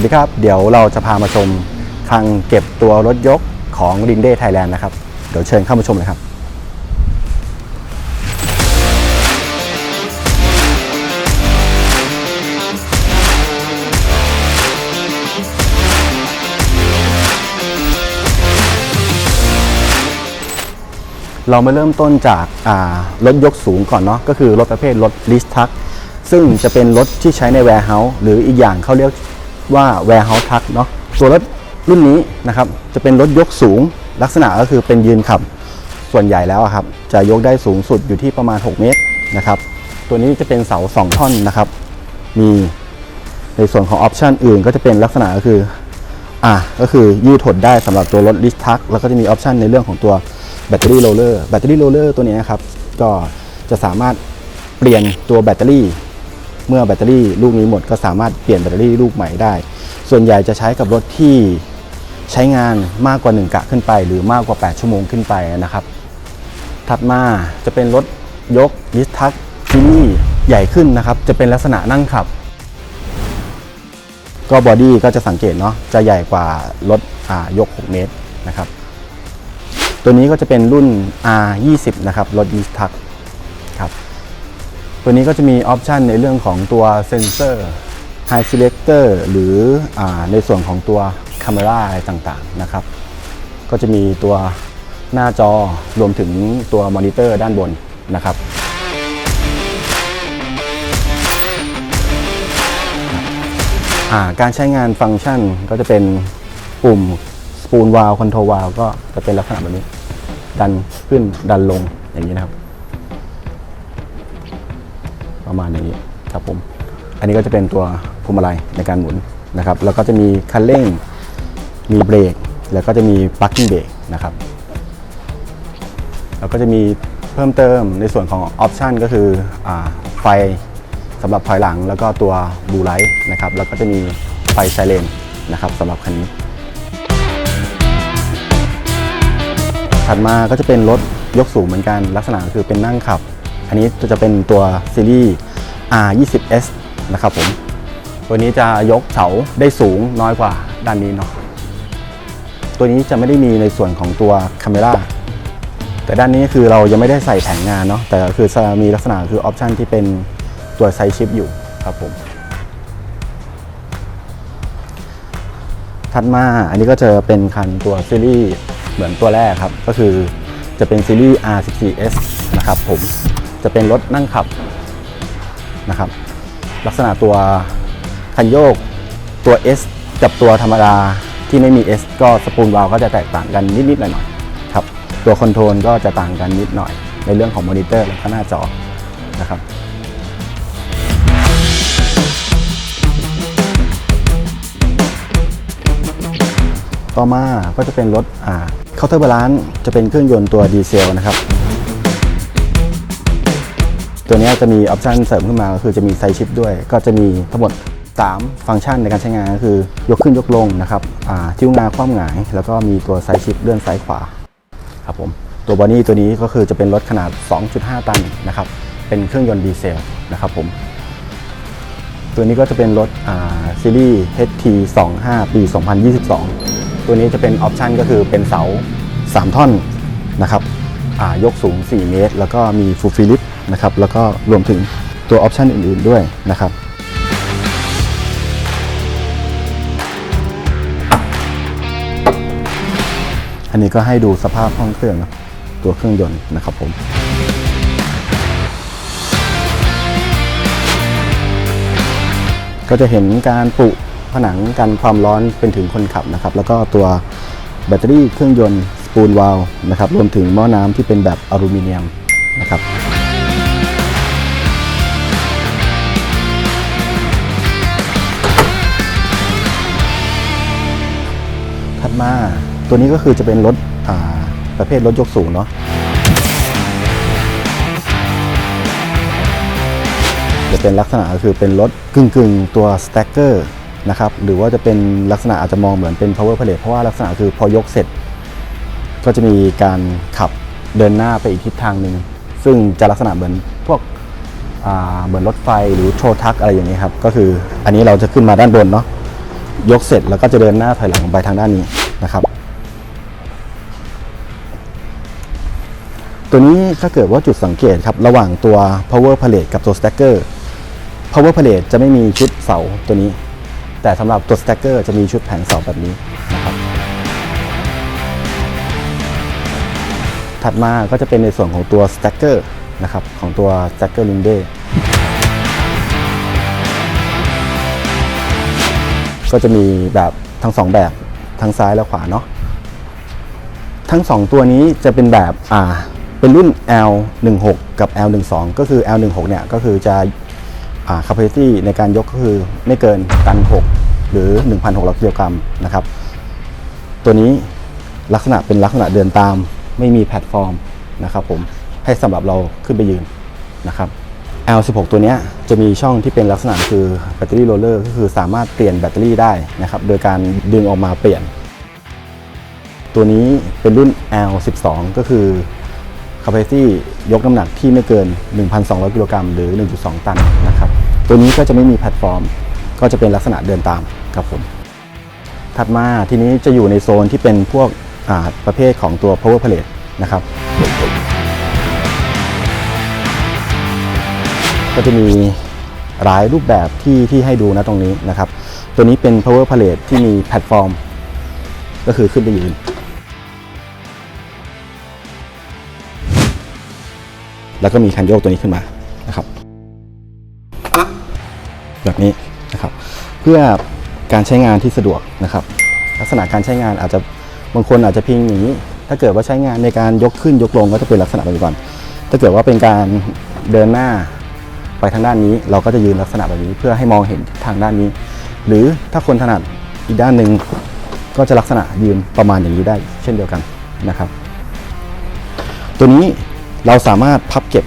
วัสดีครับ เดี๋ยวเราจะพามาชมคลังเก็บตัวรถยกของ r i n d e Thailand นะครับ เดี๋ยวเชิญเข้ามาชมเลยครับเรามาเริ่มต้นจากรถยกสูงก่อนเนาะก็คือรถประเภทรถลิสทักซึ่งจะเป็นรถที่ใช้ใน warehouse หรืออีกอย่างเขาเรียก ว่า warehouse truck เนาะตัวรถรุ่นนี้นะครับจะเป็นรถยกสูงลักษณะก็คือเป็นยืนขับ ส่วนใหญ่แล้วอะครับจะยกได้สูงสุดอยู่ที่ประมาณ 6 เมตรนะครับตัวนี้จะเป็นเสา 2 ท่อนนะครับ มีในส่วนของออปชันอื่นก็จะเป็นลักษณะก็คืออะก็คือยืดหดได้สำหรับตัวรถลิสทักแล้วก็จะมีออปชันในเรื่องของตัวแบตเตอรี่โรลเลอร์แบตเตอรี่โรลเลอร์ตัวนี้นะครับก็จะสามารถเปลี่ยนตัวแบตเตอรี่ เมื่อแบตเตอรี่ลูกนี้หมดก็สามารถเปลี่ยนแบตเตอรี่ลูกใหม่ได้ ส่วนใหญ่จะใช้กับรถที่ใช้งานมากกว่า 1 กะขึ้นไป หรือมากกว่า 8 ชั่วโมงขึ้นไปนะครับ ถัดมาจะเป็นรถยกลิสทักที่นี่ใหญ่ขึ้นนะครับ จะเป็นลักษณะนั่งขับ ก็บอดี้ก็จะสังเกตเนาะจะใหญ่กว่ารถยก 6 เมตรนะครับ ตัวนี้ก็จะเป็นรุ่น R20 นะครับรถยีทักครับ ตัวนี้ก็จะมีออปชันในเรื่องของตัวเซนเซอร์ High Selector หรืออในส่วนของตัว Camera อะไรต่างๆนะครับ ก็จะมีตัวหน้าจอรวมถึงตัวมอนิเตอร์ด้านบนนะครับาการใช้งานฟังก์ชันก็จะเป็นปุ่มสปูนวาลคอนโทรวาลก็จะเป็นลักษณะแบบนี้ ดันขึ้นดันลงอย่างนี้นะครับ ประมาณอย่างนี้ครับผม อันนี้ก็จะเป็นตัวพวงมาลัยในการหมุนนะครับ แล้วก็จะมีคันเร่ง มีเบรก แล้วก็จะมีปลั๊กกิ้งเบรกนะครับ แล้วก็จะมีเพิ่มเติมในส่วนของออปชันก็คืออไฟสำหรับถอยหลัง แล้วก็ตัวบูไลท์นะครับ แล้วก็จะมีไฟไซเรนนะครับสำหรับคันนี้ ถัดมาก็จะเป็นรถยกสูงเหมือนกันลักษณะคือเป็นนั่งขับ อันนี้จะเป็นตัวซีรีส์ R20S นะครับผม ตัวนี้จะยกเสาได้สูงน้อยกว่าด้านนี้เนาะ ตัวนี้จะไม่ได้มีในส่วนของตัวคาเมราแต่ด้านนี้คือเรายังไม่ได้ใส่แผงงานเนาะ แต่คือจะมีลักษณะคือออปชันที่เป็นตัวไซชิปอยู่ครับผม ถัดมาอันนี้ก็จะเป็นคันตัวซีรีส์เหมือนตัวแรกครับ ก็คือจะเป็นซีรีส์ R14S นะครับผม จะเป็นรถนั่งขับ นะครับ ลักษณะตัวคันโยกตัว S กับตัวธรรมดาที่ไม่มี S ก็สปูลวาลก็จะแตกต่างกันนิดๆหน่อยๆครับตัวคอนโทรลก็จะต่างกันนิดหน่อย ในเรื่องของมอนิเตอร์และก็หน้าจอนะครับต่อมาก็จะเป็นรถเคาน์เตอร์บาลานซ์จะเป็นเครื่องยนต์ตัวดีเซลนะครับ ตัวนี้จะมีออปชันเสริมขึ้นมาก็คือจะมีไซชิปด้วย ก็จะมีทั้งหมด 3 ฟังก์ชันในการใช้งานก็คือยกขึ้นยกลงนะครับอ่าจิ้วงาคว่ำหงาย แล้วก็มีตัวไซชิปเลื่อนซ้ายขวาครับผมตัวบอดี้ตัวนี้ก็คือจะเป็นรถขนาด 2.5 ตันนะครับเป็นเครื่องยนต์ดีเซลนะครับผมตัวนี้ก็จะเป็นรถซีรีส์ HT 25 ปี 2022 ตัวนี้จะเป็นออปชันก็คือเป็นเสา 3 ท่อนนะครับยกสูง 4 เมตร แล้วก็มีฟูลฟิลิป นะครับแล้วก็รวมถึงตัวออปชันอื่น ๆด้วยนะครับอันนี้ก็ให้ดูสภาพห้องเครื่องนะตัวเครื่องยนต์นะครับผมก็จะเห็นการปุผนังกันความร้อนเป็นถึงคนขับนะครับ แล้วก็ตัวแบตเตอรี่เครื่องยนต์สปูลวาลนะครับรวมถึงหม้อน้ำที่เป็นแบบอลูมิเนียมนะครับ ถัดมาตัวนี้ก็คือจะเป็นรถประเภทรถยกสูงเนาะจะเป็นลักษณะก็คือเป็นรถกึ่งกึ่งๆ ตัว stacker นะครับหรือว่าจะเป็นลักษณะอาจจะมองเหมือนเป็น power plate เพราะว่าลักษณะคือพอยกเสร็จ ก็จะมีการขับเดินหน้าไปอีกทิศทางหนึ่งซึ่งจะลักษณะเหมือนพวกเหมือนรถไฟหรือโททักอะไรอย่างนี้ครับก็คืออันนี้เราจะขึ้นมาด้านบนเนาะ ยกเสร็จแล้วก็จะเดินหน้าถอยหลังไปทางด้านนี้นะครับ ตัวนี้ถ้าเกิดว่าจุดสังเกตครับ ระหว่างตัว power palette กับตัว stacker power palette จะไม่มีชุดเสาตัวนี้ แต่สำหรับตัว stacker จะมีชุดแผงเสาแบบนี้นะครับ ถัดมาก็จะเป็นในส่วนของตัว stacker นะครับของตัว stacker linde ก็จะมีแบบทั้งสองแบบทั้งซ้ายและขวาเนาะทั้ง2ตัวนี้จะเป็นแบบอ่าเป็นรุ่น L16 กับ L12 ก็คือ L16 เนี่ยก็คือจะอ่า capacity ในการยกก็คือไม่เกินตัน 6 หรือ 1,600กิโลกรัมนะครับ ตัวนี้ลักษณะเป็นลักษณะเดินตามไม่มีแพลตฟอร์มนะครับผมให้สำหรับเราขึ้นไปยืนนะครับ L16 ตัวนี้จะมีช่องที่เป็นลักษณะคือแบตเตอรี่โรลเลอร์ก็คือสามารถเปลี่ยนแบตเตอรี่ได้นะครับโดยการดึงออกมาเปลี่ยน ตัวนี้เป็นรุ่น L12 ก็คือ capacity ยกน้ำหนักที่ไม่เกิน 1,200 กิโลกรัมหรือ 1.2 ตันนะครับตัวนี้ก็จะไม่มีแพลตฟอร์ม ก็จะเป็นลักษณะเดินตามครับผมถัดมาทีนี้จะอยู่ในโซนที่เป็นพวกประเภทของตัว power palette นะครับ ก็จะมีหลายรูปแบบที่ที่ให้ดูนะตรงนี้นะครับ ตัวนี้เป็น power palette ที่มีแพลตฟอร์ม ก็คือขึ้นไปยืน แล้วก็มีคันโยกตัวนี้ขึ้นมานะครับ แบบนี้นะครับ เพื่อการใช้งานที่สะดวกนะครับ ลักษณะการใช้งานอาจจะบางคนอาจจะพิงอย่างนี้ ถ้าเกิดว่าใช้งานในการยกขึ้นยกลงก็จะเป็นลักษณะแบบนี้ก่อนถ้าเกิดว่าเป็นการเดินหน้า ไปทางด้านนี้เราก็จะยืนลักษณะแบบนี้ เพื่อให้มองเห็นทางด้านนี้ หรือถ้าคนถนัดอีกด้านหนึ่งก็จะลักษณะยืนประมาณอย่างนี้ได้ เช่นเดียวกันนะครับ ตัวนี้เราสามารถพับเก็บ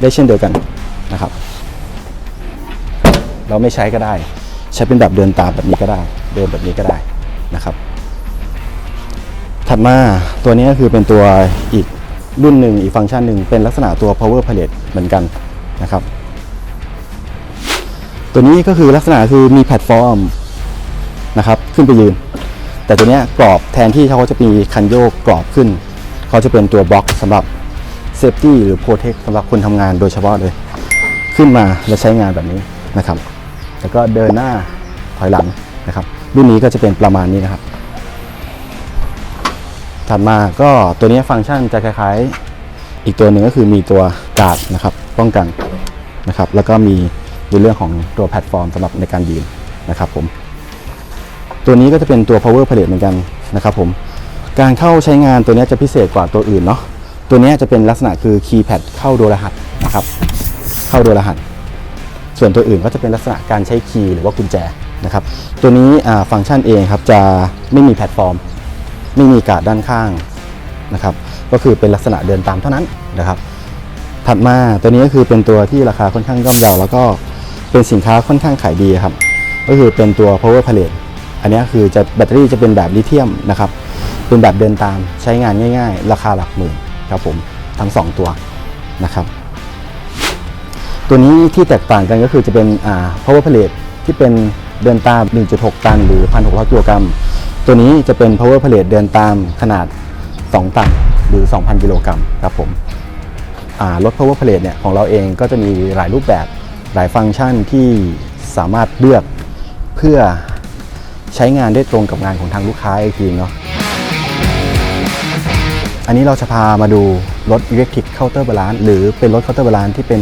ได้เช่นเดียวกันนะครับ เราไม่ใช้ก็ได้ ใช้เป็นแบบเดินตามแบบนี้ก็ได้ เดินแบบนี้ก็ได้นะครับ ถัดมาตัวนี้ก็คือเป็นตัวอีกรุ่นหนึ่งอีกฟังก์ชันหนึ่งเป็นลักษณะตัว power palette เหมือนกัน นะครับ ตัวนี้ก็คือลักษณะคือมีแพลตฟอร์มนะครับ ขึ้นไปยืน แต่ตัวนี้กรอบแทนที่เขาจะมีคันโยกกรอบขึ้น เขาจะเป็นตัวบล็อกสำหรับเซฟตี้หรือโปรเทคสำหรับคนทำงานโดยเฉพาะเลย ขึ้นมาและใช้งานแบบนี้นะครับ แล้วก็เดินหน้าถอยหลังนะครับ รุ่นนี้ก็จะเป็นประมาณนี้นะครับถัดมาก็ตัวนี้ฟังก์ชันจะคล้ายๆ อีกตัวหนึ่งก็คือมีตัวกาดนะครับ ป้องกัน นะครับแล้วก็มีในเรื่องของตัวแพลตฟอร์มสำหรับในการยืนนะครับผมตัวนี้ก็จะเป็นตัว power palette เหมือนกันนะครับผมการเข้าใช้งานตัวนี้จะพิเศษกว่าตัวอื่นเนาะตัวนี้จะเป็นลักษณะคือ keypad เข้าโดยรหัสนะครับเข้าโดยรหัส ส่วนตัวอื่นก็จะเป็นลักษณะการใช้คีย์หรือว่ากุญแจนะครับตัวนี้ฟังก์ชันเองครับจะไม่มีแพลตฟอร์ม ไม่มีการ์ดด้านข้างนะครับก็คือเป็นลักษณะเดินตามเท่านั้นนะครับ ถัดมาตัวนี้ก็คือเป็นตัวที่ราคาค่อนข้างย่อมเยาแล้วก็เป็นสินค้าค่อนข้างขายดีครับ ก็คือเป็นตัว power palette อันนี้คือจะแบตเตอรี่จะเป็นแบบลิเธียมนะครับ เป็นแบบเดินตามใช้งานง่าย ๆ ราคาหลักหมื่นครับผมทั้ง 2 ตัวนะครับ ตัวนี้ที่แตกต่างกันก็คือจะเป็นอ่า power palette ที่เป็นเดินตาม 1.6 ตัน หรือ 1,600กิโลกรัม ตัวนี้จะเป็น power palette เดินตามขนาด 2 ตัน หรือ 2,000 กิโลกรัมครับผม รถ power palette เนี่ยของเราเองก็จะมีหลายรูปแบบหลายฟังก์ชันที่สามารถเลือกเพื่อใช้งานได้ตรงกับงานของทางลูกค้าอีกทีเนาะอันนี้เราจะพามาดูรถ Electric Counter Balance หรือเป็นรถ Counter Balance ที่เป็น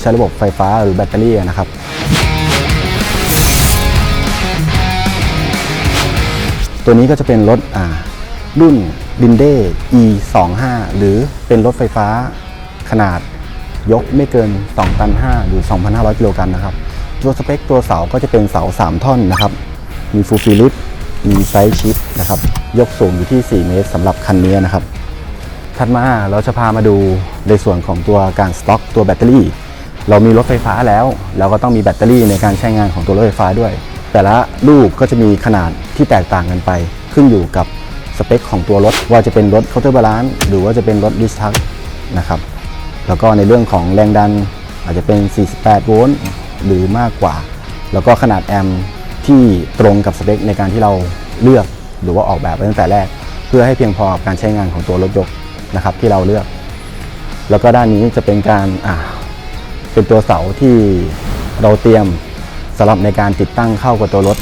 ใช้ระบบไฟฟ้าหรือแบตเตอรี่นะครับตัวนี้ก็จะเป็นรถรุ่น l i n d e E25 หรือเป็นรถไฟฟ้า ขนาดยกไม่เกิน 2 ตัน 5 หรือ 2,500 กิโลกรัมนะครับ ตัวสเปคตัวเสาก็จะเป็นเสา 3 ท่อนนะครับ มีฟูฟิลิปมีไซส์ชิปนะครับ ยกสูงอยู่ที่ 4 เมตรสำหรับคันนี้นะครับ ถัดมาเราจะพามาดูในส่วนของตัวการสต็อกตัวแบตเตอรี่ เรามีรถไฟฟ้าแล้ว เราก็ต้องมีแบตเตอรี่ในการใช้งานของตัวรถไฟฟ้าด้วย แต่ละลูกก็จะมีขนาดที่แตกต่างกันไป ขึ้นอยู่กับสเปคของตัวรถว่าจะเป็นรถเคาน์เตอร์บาลานซ์หรือว่าจะเป็นรถดิสทักนะครับ แล้วก็ในเรื่องของแรงดันอาจจะเป็น 48 โวลต์หรือมากกว่า แล้วก็ขนาดแอมป์ที่ตรงกับสเปคในการที่เราเลือกหรือว่าออกแบบไว้ตั้งแต่แรก เพื่อให้เพียงพอกับการใช้งานของตัวรถยกนะครับที่เราเลือก แล้วก็ด้านนี้จะเป็นการเป็นตัวเสาที่เราเตรียมสำหรับในการติดตั้งเข้ากับตัวรถ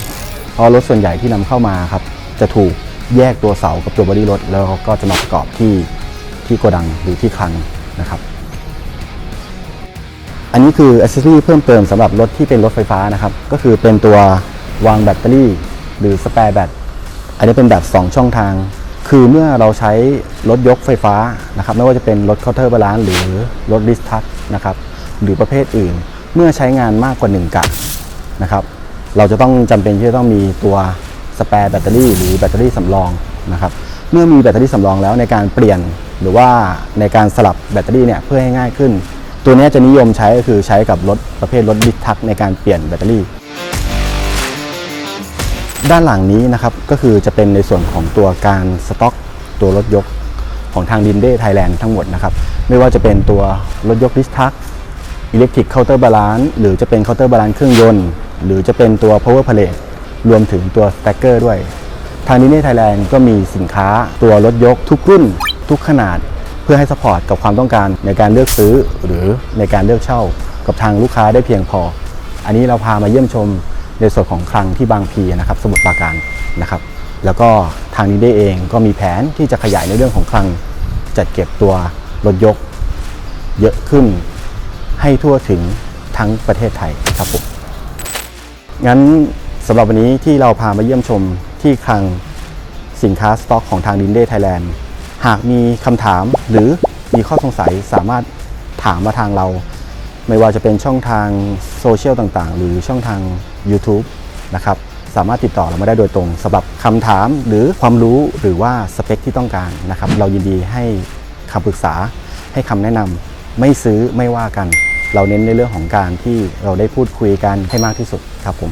เพราะรถส่วนใหญ่ที่นำเข้ามาครับจะถูกแยกตัวเสากับตัวบอดี้รถ แล้วก็จะมาประกอบที่ที่โกดังหรือที่คลังนะครับ อันนี้คืออ c เซสซอรี่เพิ่มเติมสำหรับรถที่เป็นรถไฟฟ้านะครับ ก็คือเป็นตัววางแบตเตอรี่ หรือสแปร์แบต อันนี้เป็นแบบ 2 ช่องทาง คือเมื่อเราใช้รถยกไฟฟ้านะครับ ไม่ว่าจะเป็นรถเคาน์เตอร์บาลานซ์หรือรถดิสทัชนะครับ หรือประเภทอื่น เมื่อใช้งานมากกว่า 1กะนะครับ เราจะต้องจำเป็นที่จะต้องมีตัวสแปร์แบตเตอรี่หรือแบตเตอรี่สำรองนะครับ เมื่อมีแบตเตอรี่สำรองแล้วในการเปลี่ยนหรือว่าในการสลับแบตเตอรี่เนี่ยเพื่อให้ง่ายขึ้น ตัวนี้จะนิยมใช้ก็คือใช้กับรถประเภทรถดิสทักในการเปลี่ยนแบตเตอรี่ ด้านหลังนี้นะครับก็คือจะเป็นในส่วนของตัวการสต็อกตัวรถยกของทางดินเด้ไทยแลนด์ทั้งหมดนะครับไม่ว่าจะเป็นตัวรถยกดิสทักอิเล็กทริกเคาน์เตอร์บาลานซ์หรือจะเป็นเคาน์เตอร์บาลานซ์เครื่องยนต์ หรือจะเป็นตัว power plate รวมถึงตัวสแต็กเกอร์ด้วย ทางดินเด้ไทยแลนด์ก็มีสินค้าตัวรถยกทุกรุ่น ทุกขนาด พื่อให้สปอร์ตกับความต้องการในการเลือกซื้อหรือในการเลือกเช่ากับทางลูกค้าได้เพียงพอ อันนี้เราพามาเยี่ยมชมในส่วนของคลังที่บางพีนะครับ สมุทรปราการนะครับ แล้วก็ทางนี้ได้เองก็มีแผนที่จะขยายในเรื่องของคลังจัดเก็บตัวรถยก เยอะขึ้นให้ทั่วถึงทั้งประเทศไทยครับผมงั้นสำหรับวันนี้ที่เราพามาเยี่ยมชมที่คลังสินค้าสต็อกของทางดินเด้ไทยแลนด์ หากมีคำถามหรือมีข้อสงสัยสามารถถามมาทางเรา ไม่ว่าจะเป็นช่องทางโซเชียลต่างๆ หรือช่องทาง YouTube นะครับ สามารถติดต่อเรามาได้โดยตรงสำหรับคำถามหรือความรู้หรือว่าสเปคที่ต้องการนะครับ เรายินดีให้คำปรึกษาให้คำแนะนำไม่ซื้อไม่ว่ากัน เราเน้นในเรื่องของการที่เราได้พูดคุยกันให้มากที่สุดครับผม